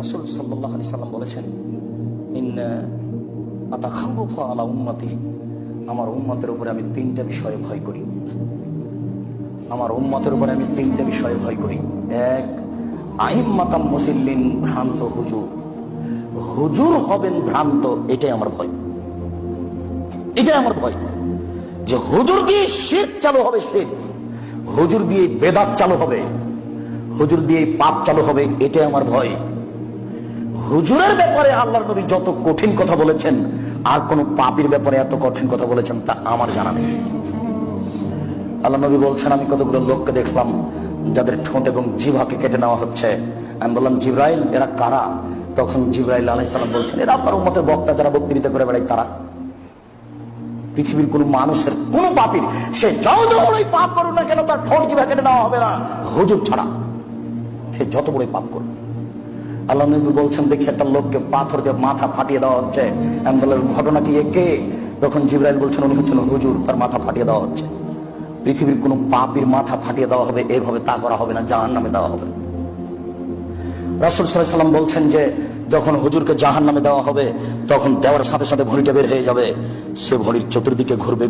রসুল সাল্লাহ আলি সাল্লাম বলেছেন আলা আমার উম্মতের উপরে আমি তিনটা বিষয়ে ভয় করি। আমার উম্মতের উপরে আমি তিনটা বিষয়ে ভয় করি। এক আহিম্মাতাম মুসিল্লিন ভ্রান্ত হুজুর। হুজুর হবেন ভ্রান্ত, এটাই আমার ভয়। এটাই আমার ভয়। যে হুজুর দিয়ে শের চালু হবে শের হুজুর দিয়ে বেদাত চালু হবে। হুজুর দিয়ে পাপ চালু হবে, এটাই আমার ভয়। হুজুরের ব্যাপারে আল্লাহর নবী যত কঠিন কথা বলেছেন, আর কোন পাপির ব্যাপারে এত কঠিন কথা বলেছেন, তা আমার জানা নেই। আল্লাহ নবী বলছেন, আমি কতগুলো লোককে দেখলাম, যাদের ঠোঁট এবং জিভাকে কেটে নেওয়া হচ্ছে। আমি বললাম, জিব্রাইল, এরা কারা? তখন জিব্রাইল আলাই সালাম বলছেন, এরা আপনার উম্মতের বক্তা, যারা বক্তৃতা করে বেড়ায় তারা। পৃথিবীর কোন মানুষের, কোন পাপির, সে যত বড়ই পাপ করুন না কেন, তার ঠোঁট জিভা কেটে নেওয়া হবে না। হুজুর ছাড়া সে যত বড়ই পাপ করুন আল্লাহ নবী বলছেন, দেখি একটা লোককে পাথর দিয়ে মাথা ফাটিয়ে দেওয়া হচ্ছে। আমি ঘটনা কি এ কে তখন জিব্রাইল বলছেন, উনি হচ্ছেন হুজুর, তার মাথা ফাটিয়ে দেওয়া হচ্ছে। পৃথিবীর কোন পাপির মাথা ফাটিয়ে দেওয়া হবে, এভাবে তা করা হবে না জাহান নামে দেওয়া হবে। রাসুল সাল্লাম বলছেন যে, যখন হুজুরকে জাহান নামে দেওয়া হবে, তখন দেওয়ার সাথে সাথে ভড়িটা বের হয়ে যাবে। সে ভড়ির চতুর্দিকে ঘুরবে